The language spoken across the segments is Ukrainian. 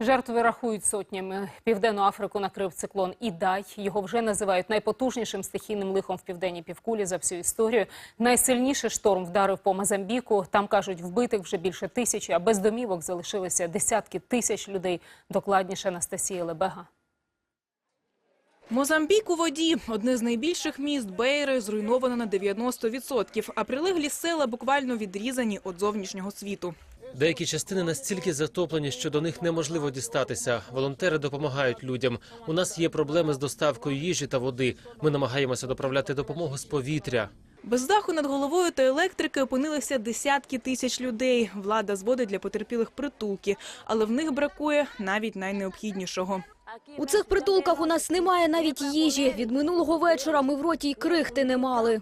Жертви рахують сотнями. Південну Африку накрив циклон Ідай. Його вже називають найпотужнішим стихійним лихом в південній півкулі за всю історію. Найсильніший шторм вдарив по Мозамбіку. Там кажуть, вбитих вже більше тисячі, а без домівок залишилися десятки тисяч людей. Докладніше Анастасія Лебега. Мозамбік у воді – одне з найбільших міст Бейри, зруйновано на 90%, а прилеглі села буквально відрізані від зовнішнього світу. Деякі частини настільки затоплені, що до них неможливо дістатися. Волонтери допомагають людям. У нас є проблеми з доставкою їжі та води. Ми намагаємося доправляти допомогу з повітря. Без даху над головою та електрики опинилися десятки тисяч людей. Влада зводить для потерпілих притулки, але в них бракує навіть найнеобхіднішого. У цих притулках у нас немає навіть їжі. Від минулого вечора ми в роті й крихти не мали.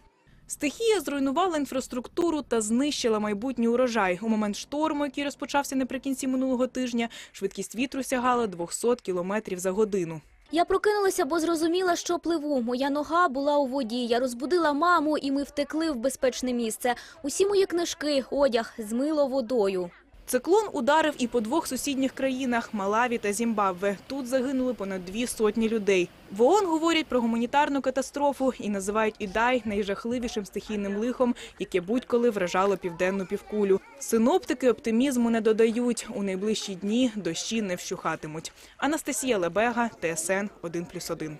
Стихія зруйнувала інфраструктуру та знищила майбутній урожай. У момент шторму, який розпочався наприкінці минулого тижня, швидкість вітру сягала 200 кілометрів за годину. Я прокинулася, бо зрозуміла, що пливу. Моя нога була у воді. Я розбудила маму, і ми втекли в безпечне місце. Усі мої книжки, одяг змило водою. Циклон ударив і по двох сусідніх країнах – Малаві та Зімбабве. Тут загинули понад дві сотні людей. В ООН говорять про гуманітарну катастрофу і називають Ідай найжахливішим стихійним лихом, яке будь-коли вражало південну півкулю. Синоптики оптимізму не додають. У найближчі дні дощі не вщухатимуть. Анастасія Лебега, ТСН 1+,1.